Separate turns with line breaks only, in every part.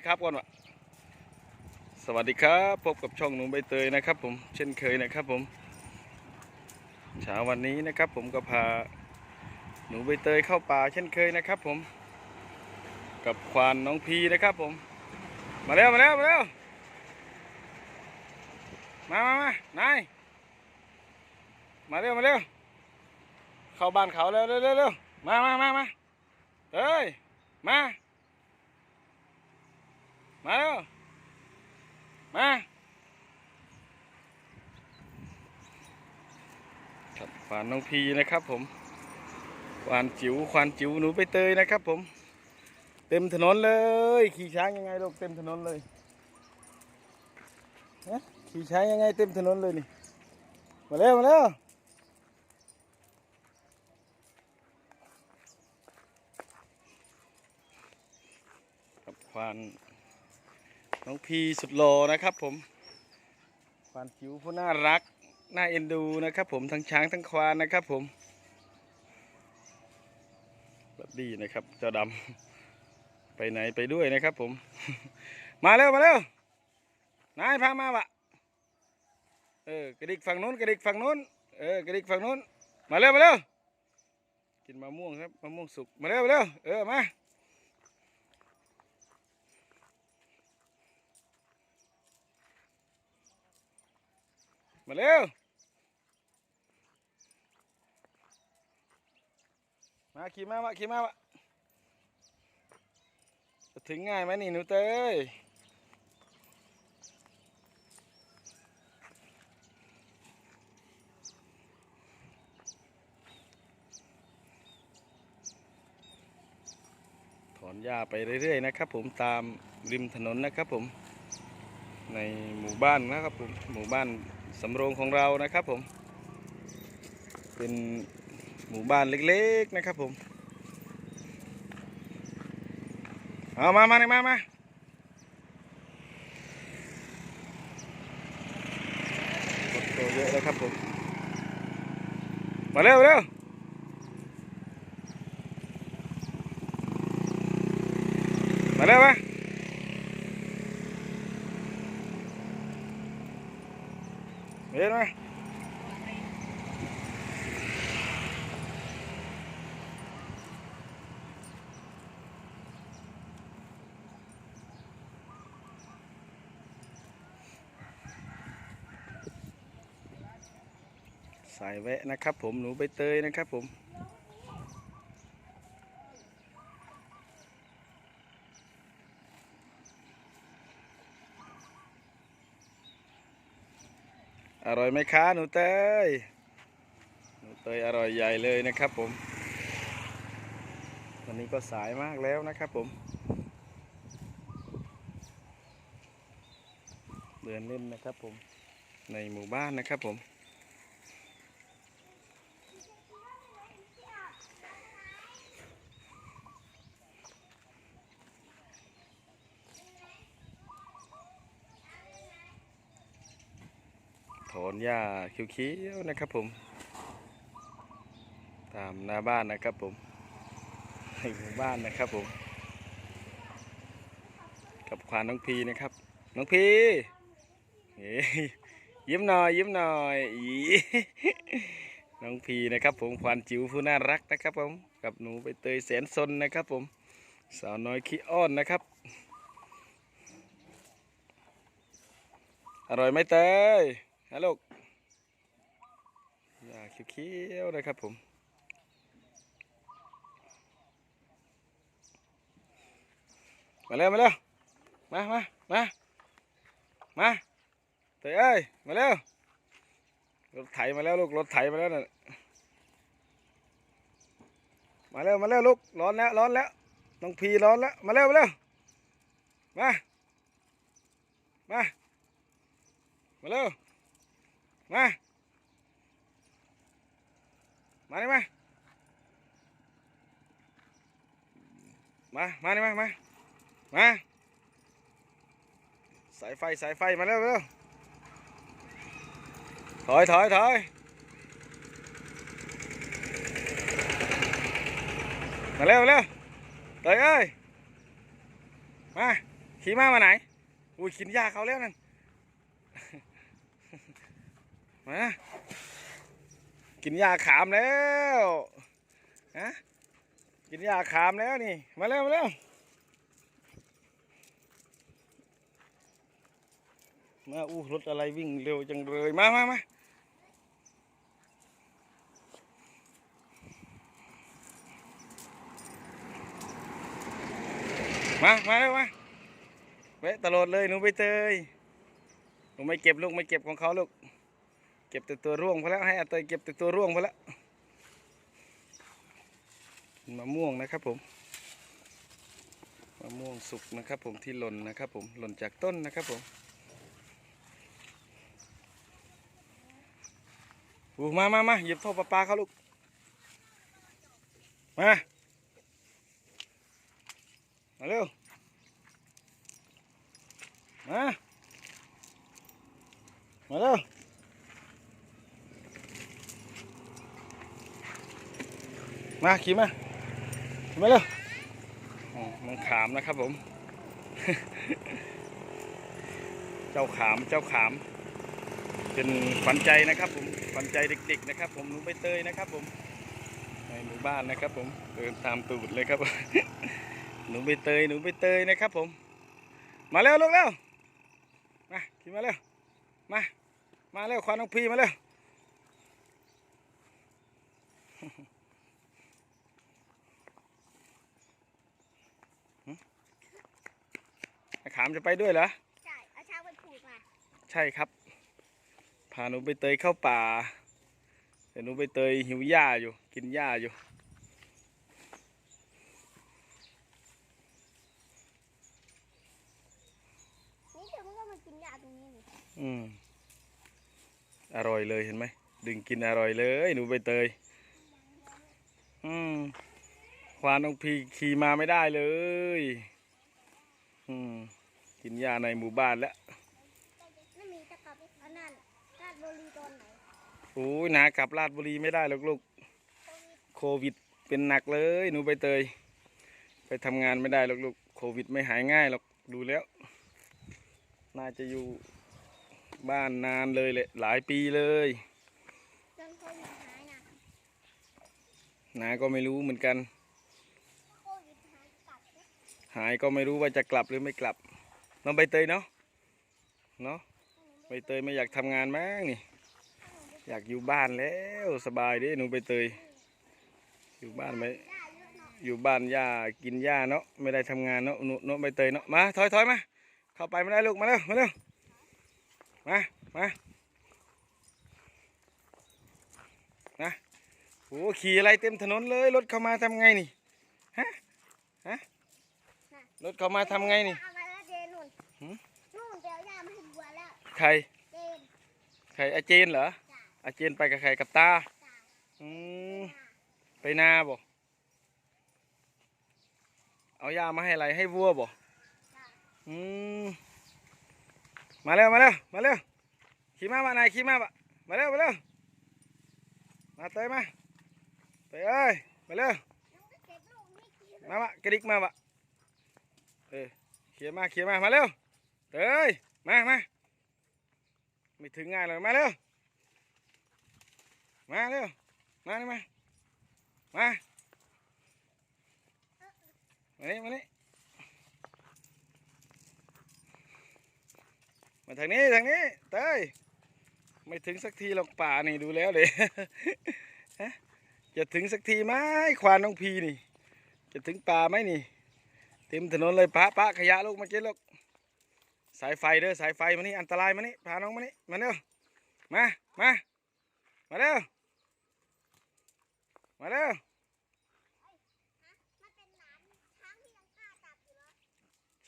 ดีครับก่อนวะสวัสดีครับพบกับช่องหนุ่มใบเตยนะครับ ผมเช่นเคยนะครับผมเช้าวันนี้นะครับ ผมก็พาหนูใบเตยเข้าป่าเช่นเคยนะครับ ผม กับควานน้องพีนะครับ ผม มาเร็วมาเร็วมาเร็วมามามานายมาเร็วมาเร็วเข้าบ้านเขาเร็วเร็วเร็วเร็วมามามามาเอ้ยมา มาเร็วมาครับควานน้องพีนะครับผมควานจิ๋วควานจิ๋วหนูไปเตยนะครับผม เต็มถนนเลย ขี่ช้างยังไงลูกเต็มถนนเลยฮะขี่ช้างยังไงเต็มถนนเลยนี่มาเร็วมาเร็วควาน น้องพีสุดโลนะครับผมควานจิ๋วผู้น่ารัก น่าเอ็นดูนะครับผมทั้งช้างทั้งควานนะครับผมแบบดีนะครับ เจ้าดำไปไหนไปด้วยนะครับผม มาเร็วมาเร็วนายพามาวะเออกระดิกฝั่งนู้นกระดิกฝั่งนู้นเออกระดิกฝั่งนู้นมาเร็วมาเร็วกินมะม่วงครับมะม่วงสุกมาเร็วมาเร็วเออมา มาเร็ว มาขี่มาวะขี่มาวะจะถึงง่ายไหมนี่หนูเต้ยถอนหญ้าไปเรื่อยๆนะครับ ผมตามริมถนนนะครับผมในหมู่บ้านนะครับผมหมู่บ้าน สำโรงของเรานะครับผม เป็นหมู่บ้านเล็กๆนะครับผม เอามามามามาคดตัวเยอะแล้วครับผม มาเร็วเร็วมาเร็วมา ห็นไหมสายแวะนะครับผมหนูใบเตยนะครับผม อร่อยไหมคะหนูเตยหนูเตยอร่อยใหญ่เลยนะครับผม วันนี้ก็สายมากแล้วนะครับผม เดินเล่นนะครับผมในหมู่บ้านนะครับผม อนหญ้าเขียวๆนะครับผม ตามหน้าบ้านนะครับผมในหมู่บ้านนะครับผม กับควานน้องพีนะครับ น้องพีเยิ้มหน่อยยิ้มหน่อยอีน้องพีนะครับผมควานจิ๋วผู้น่ารักนะครับผม กับหนูใบเตยแสนซนนะครับผม สาวน้อยขี้อ้อนนะครับ อร่อยไหมเตย ฮัลโหลหญ้าเขียวๆนะครับผมมาเร็วมาเร็วมามามามาเตยเอ้ยมาเร็วรถไถมาแล้วลูกรถไถมาแล้วน่ะมาเร็วมาเร็วลูกร้อนแล้วร้อนแล้วน้องพีร้อนแล้วมาเร็วมาเร็วมามามาเร็ว มา มานี่มา มา มานี่มา มา มา สายไฟ สายไฟ มาเร็วเร็วถอยถอยถอยมาเร็วเร็วเตยเอ้ย มา ขี่มามาไหน อุ้ย กินยาเขาแล้วนั่น มากินยาขามแล้วฮะกินยาขามแล้วนี่ มาเร็วมาเร็วมาอู้รถอะไรวิ่งเร็วจังเลย มามามามา มาเร็วมาแวะตลอดเลยหนูใบเตยหนูไม่เก็บลูกไม่เก็บของเขาลูก เก็บแต่ตัวร่วงพอแล้วให้อาเตยเก็บแต่ตัวร่วงพอแล้วมะม่วงนะครับผมมะม่วงสุกนะครับผมที่หล่นนะครับผมหล่นจากต้นนะครับผมอูมามามาหยิบท่อประปลาเขาลูกมาเร็วมามาเร็ว มาขี่มาขี่มาเร็วมันขามนะครับผม เจ้าขามเจ้าขาม เป็นขวัญใจนะครับผมขวัญใจเด็กๆนะครับ ผมหนูใบเตยนะครับ ผมในหมู่บ้านนะครับ ผมเดินตามตูดเลยครับ หนูใบเตยหนูใบเตยนะครับ ผม มาเร็วลูกเร็วมาขี่มาเร็วมา มาเร็วควานน้องพีมาเร็ว ขามจะไปด้วยเหรอ
ใช่เอาช้างไปผูกมา
ใช่ครับ พาหนูไปเตยเข้าป่าแต่หนูไปเตยหิวหญ้าอยู่ กินหญ้าอยู่
นี่เดี๋ยวมันก็มากินยาตรงนี้นี่
อืม อร่อยเลยเห็นไหม ดึงกินอร่อยเลยหนูใบเตย อืม ควานน้องพีขี่มาไม่ได้เลย อืมกินหญ้าในหมู่บ้านแล้ว
ไม่มีตะกับอันนั้นราชบุรีตอนไหน
โอ้ยหนากลับราชบุรีไม่ได้หรอกลูกโควิดเป็นหนักเลยหนูใบเตย ไปทำงานไม่ได้หรอกลูกโควิดไม่หายง่ายหรอกดูแล้ว น่าจะอยู่บ้านนานเลยแหละหลายปีเลย
จนโควิดหายนะ
นาก็ไม่รู้เหมือนกัน
โควิดหายกลับเนี่ย
หายก็ไม่รู้ว่าจะกลับหรือไม่กลับ น้องใบเตยเนาะเนาะใบเตยไม่อยากทำงานมั้งนี่ อยากอยู่บ้านแล้วสบายดิหนูใบเตย อยู่บ้านไหม
อ
ยู่บ้านย่ากินหญ้าเนาะไม่ได้ทำงานเนาะหนูหนูใบเตยเนาะมาถอยถอยมาเข้าไปไม่ได้ลูกมาเร็วมาเร็วมามานะโอ้ขี่อะไรเต็มถนนเลยรถเข้ามาทำไงนี่ฮะฮะ รถเข้ามาทำไงนี่
เอามาแล้วเจนนุ่น
หืม
นุ่นเดี๋ยวยามาให้บัวแล้ว
ใคร
เจน
ใครอาเจนเหรอ
จ้า
อาเจนไปกับใครกับตา
จ้า
อืม
จ้า
ไปนาบ่เอายามาให้อะไรให้วัวบ่
จ้า
อืมมาเร็วมาเร็วมาเร็วขี่มามาไหนายขี่มาบะมาเร็วมาเร็วมาเตยมาเตยเอ้ยมาเร็ว
น้องก็เก็บลูกนี่กิน
มาบะกระดิกมาบะเอ ขี่มาเขี่มา มาเร็วเตยมามาไม่ถึงง่ายเลยมาเร็ว มาเร็ว มานี่มา มามานี่มานี่มาทางนี้ทางนี้เตยไม่ถึงสักทีหรอกป่านี่ดูแล้วเลยจะถึงสักทีไหมควานน้องพีนี่ จะถึงป่าไหมนี่ เต็มถนนเลยปะปะขยะลูกมาเก็บลูกสายไฟเด้อสายไฟมานี่อันตรายมานี่พาน้องมานี่มาเร็วมามามาเร็วมาเร็ว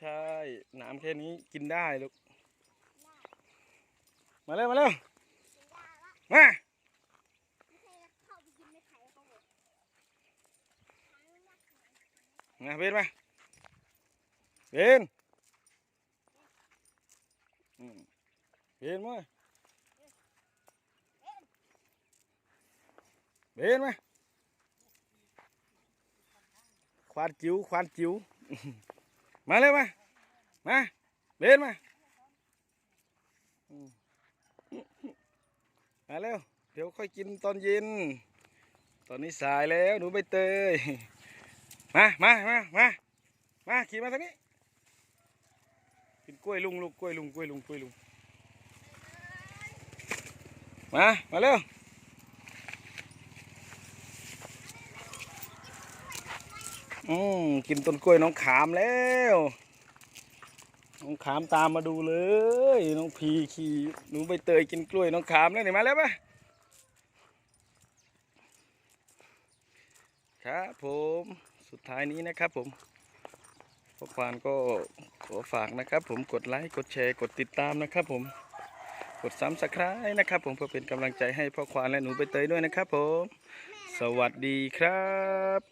ใช่หนามแค่นี้กินได้ลูกมาเร็วมาเร็วมา
ไม่ใช่เข้าไปกินในไข่เบอกช้างนักห
มา เบนมาเบนอืมเบนมาเบนมาควานจิ๋วควานจิ๋วมาเร็วมามาเบนมามมาเร็วเดี๋ยวค่อยกินตอนเย็น ตอนนี้สายแล้วหนูใบเตย มา มา มา มา มา ขี่มาทางนี้ กล้วยลุงลูกกล้วยลุงกล้วยลุงกล้วยลุงมามาเร็วอืมกินต้นกล้วยน้องขามแล้วน้องขามตามมาดูเลย น้องพีขี่หนูใบเตยกินกล้วยน้องขามแล้วนี่มาแล้วปะครับผมสุดท้ายนี้นะครับผม พ่อควานก็ขอฝากนะครับ ผมกดไลค์กดแชร์กดติดตามนะครับ ผมกดซ้ำสไครต์นะครับ ผมเพื่อเป็นกำลังใจให้พ่อควานและหนูไปเตยด้วยนะครับ ผม สวัสดีครับ